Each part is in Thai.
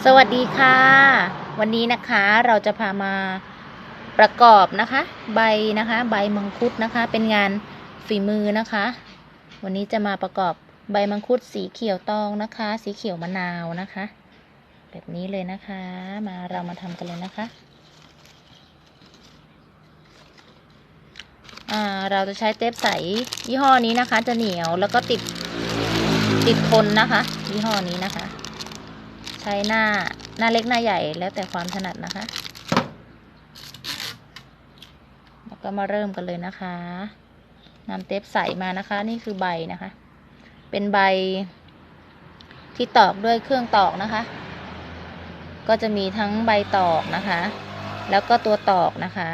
สวัสดีค่ะ วันนี้นะคะเราจะพามาประกอบนะคะ ใบนะคะ ใบมังคุดนะคะ เป็นงานฝีมือนะคะ วันนี้จะมาประกอบใบมังคุดสีเขียวตองนะคะ สีเขียวมะนาวนะคะ แบบนี้เลยนะคะมาเรามาทำกันเลยนะคะเราจะใช้เทปใสยี่ห้อนี้นะคะ จะเหนียวแล้วก็ติดติดทนนะคะ ยี่ห้อนี้นะคะ ใช้หน้าหน้าเล็กหน้าใหญ่แล้วแต่ความถนัดนะคะ แล้วก็มาเริ่มกันเลยนะคะนำเทปใสมานะคะ นี่คือใบนะคะ เป็นใบที่ตอกด้วยเครื่องตอกนะคะ ก็จะมีทั้งใบตอกนะคะ แล้วก็ตัวตอกนะคะ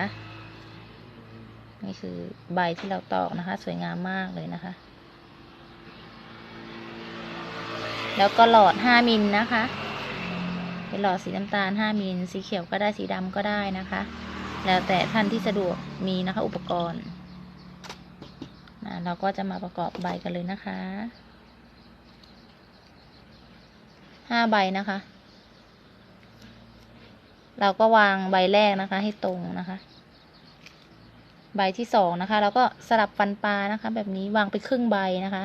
นี่คือใบที่เราตอกนะคะ สวยงามมากเลยนะคะ แล้วก็หลอด 5 มิลนะคะ เป็นหลอดสีน้ำตาล 5 มิล สีเขียวก็ได้สีดำก็ได้นะคะ แล้วแต่ท่านที่สะดวกมีนะคะอุปกรณ์นะเราก็จะมาประกอบใบกันเลยนะคะ 5 ใบนะคะ เราก็วางใบแรกนะคะให้ตรงนะคะ ใบที่สองนะคะ เราก็สลับฟันปลานะคะ แบบนี้วางไปครึ่งใบนะคะ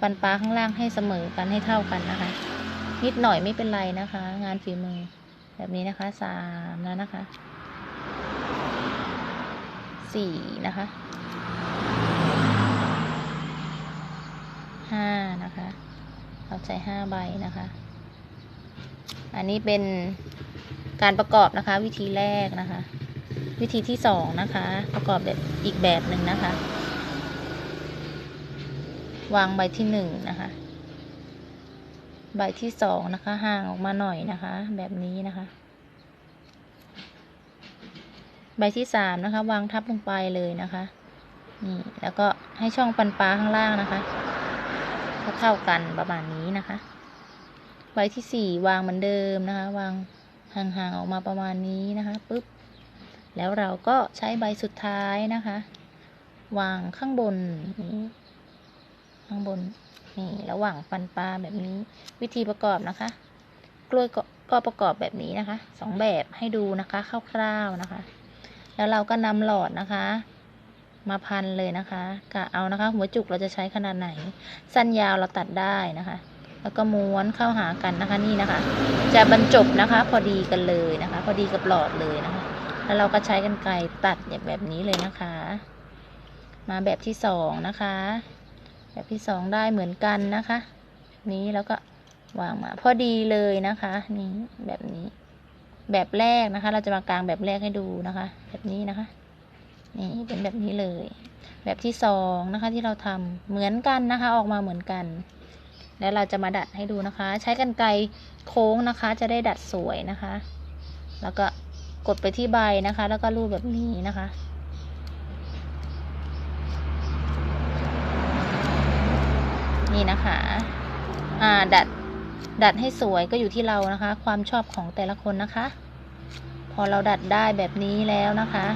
ฟันปลาข้างล่างให้เสมอกันให้เท่ากันนะคะ นิดหน่อยไม่เป็นไรนะคะ งานฝีมือ แบบนี้นะคะสามแล้วนะคะสี่นะคะห้านะคะเราใช้ห้าใบนะคะ อันนี้เป็นการประกอบนะคะ วิธีแรกนะคะ วิธีที่สองนะคะ ประกอบแบบอีกแบบหนึ่งนะคะ วางใบที่หนึ่งนะคะ ใบที่สองนะคะ ห่างออกมาหน่อยนะคะ แบบนี้นะคะ ใบที่สามนะคะ วางทับลงไปเลยนะคะนี่แล้วก็ให้ช่องปันปลาข้างล่างนะคะเท่ากันประมาณนี้นะคะ ใบที่สี่วางเหมือนเดิมนะคะ วางห่างๆออกมาประมาณนี้นะคะปุ๊บแล้วเราก็ใช้ใบสุดท้ายนะคะ วางข้างบนนี้ ข้างบนนี่ระหว่างฟันปลาแบบนี้ วิธีประกอบนะคะ กล้วยก็ก็ประกอบแบบนี้นะคะสองแบบให้ดูนะคะคร่าวๆนะคะ แล้วเราก็นำหลอดนะคะ มาพันเลยนะคะกะเอานะคะ หัวจุกเราจะใช้ขนาดไหน สั้นยาวเราตัดได้นะคะ แล้วก็ม้วนเข้าหากันนะคะนี่นะคะ จะบรรจบนะคะ พอดีกันเลยนะคะ พอดีกับหลอดเลยนะคะ แล้วเราก็ใช้กันไกรตัดแบบนี้เลยนะคะ มาแบบที่สองนะคะ แบบที่สองได้เหมือนกันนะคะ นี้แล้วก็วางมาพอดีเลยนะคะนี่แบบนี้ แบบแรกนะคะ เราจะมากลางแบบแรกให้ดูนะคะ แบบนี้นะคะนี่เป็นแบบนี้เลย แบบที่สองนะคะที่เราทำเหมือนกันนะคะ ออกมาเหมือนกัน แล้วเราจะมาดัดให้ดูนะคะ ใช้กันไกรโค้งนะคะ จะได้ดัดสวยนะคะ แล้วก็กดไปที่ใบนะคะ แล้วก็รูปแบบนี้นะคะ นี่นะคะอ่าดัดดัดให้สวยก็อยู่ที่เรานะคะ ความชอบของแต่ละคนนะคะ พอเราดัดได้แบบนี้แล้วนะคะ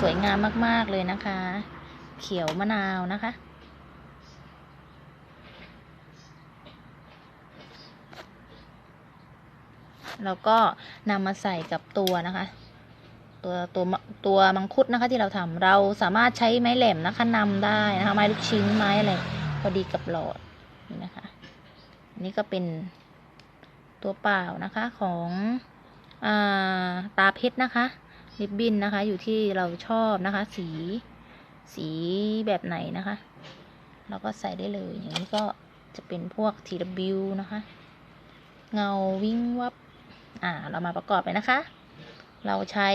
สวยงามมาก ๆ เลยนะคะ เขียวมะนาวนะคะ แล้วก็นำมาใส่กับตัวนะคะ ตัวตัวตัวมังคุดนะคะที่เราทำเราสามารถใช้ไม้แหลมนะคะนำได้นะคะไม้ลูกชิ้นไม้อะไรพอดีกับหลอดนี่นะคะอันนี้ก็เป็นตัวเปล่านะคะของอาตาเพชรนะคะริบบิ้นนะคะ อยู่ที่เราชอบนะคะ สีสีแบบไหนนะคะ เราก็ใส่ได้เลยอย่างนี้ก็จะเป็นพวก TW นะคะ เงาวิ่งวับ อ่า เรามาประกอบไปนะคะ เราใช้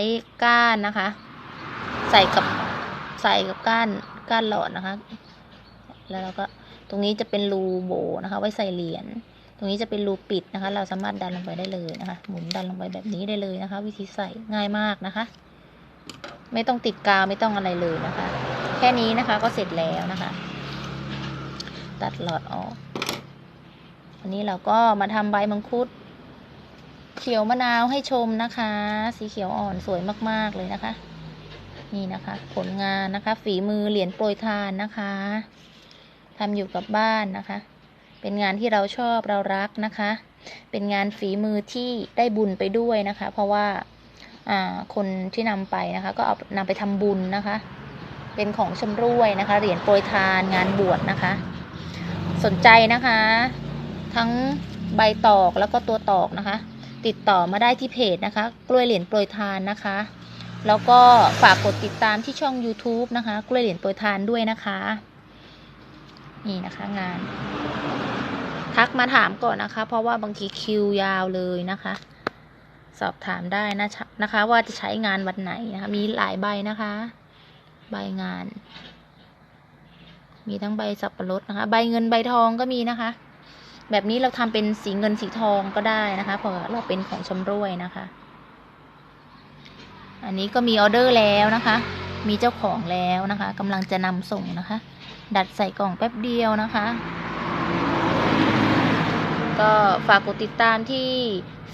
ก้านนะคะ ใส่กับใส่กับก้านก้านหลอดนะคะ แล้วเราก็ตรงนี้จะเป็นรูโบนะคะ ไว้ใส่เหรียญตรงนี้จะเป็นรูปิดนะคะ เราสามารถดันลงไปได้เลยนะคะ หมุนดันลงไปแบบนี้ได้เลยนะคะ วิธีใส่ง่ายมากนะคะ ไม่ต้องติดกาวไม่ต้องอะไรเลยนะคะ แค่นี้นะคะก็เสร็จแล้วนะคะ ตัดหลอดออกวันนี้เราก็มาทำใบมังคุด เขียวมะนาวให้ชมนะคะ สีเขียวอ่อนสวยมากๆเลยนะคะ นี่นะคะ ผลงานนะคะ ฝีมือเหรียญโปรยทานนะคะทำอยู่กับบ้านนะคะ เป็นงานที่เราชอบเรารักนะคะ เป็นงานฝีมือที่ได้บุญไปด้วยนะคะ เพราะว่าอ่าคนที่นำไปนะคะ ก็เอานำไปทำบุญนะคะ เป็นของชำร่วยนะคะ เหรียญโปรยทานงานบวชนะคะ สนใจนะคะ ทั้งใบตอกแล้วก็ตัวตอกนะคะ ติดต่อมาได้ที่เพจนะคะ กล้วยเหรียญโปรยทานนะคะ แล้วก็ฝากกดติดตามที่ช่อง YouTube นะคะ กล้วยเหรียญโปรยทานด้วยนะคะ นี่นะคะงาน ทักมาถามก่อนนะคะ เพราะว่าบางทีคิวยาวเลยนะคะ สอบถามได้นะนะคะ ว่าจะใช้งานวันไหนนะคะ มีหลายใบนะคะ ใบงาน มีทั้งใบสับปะรดนะคะ ใบเงินใบทองก็มีนะคะ แบบนี้เราทำเป็นสีเงินสีทองก็ได้นะคะเพราะเราเป็นของชำร่วยนะคะ อันนี้ก็มีออเดอร์แล้วนะคะ มีเจ้าของแล้วนะคะกำลังจะนำส่งนะคะ ดัดใส่กล่องแป๊บเดียวนะคะ ก็ฝากกดติดตามที่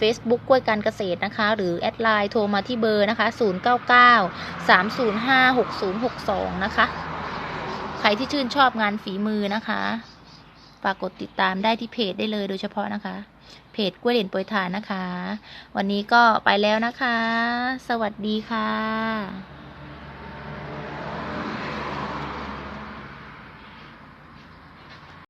Facebook กล้วยการเกษตรนะคะ หรือแอดไลน์โทรมาที่เบอร์นะคะ 099 305 6062 นะคะ ใครที่ชื่นชอบงานฝีมือนะคะ ฝากกดติดตามได้ที่เพจได้เลยโดยเฉพาะนะคะ เพจกล้วยเหรียญโปรยทานนะคะ วันนี้ก็ไปแล้วนะคะ สวัสดีค่ะ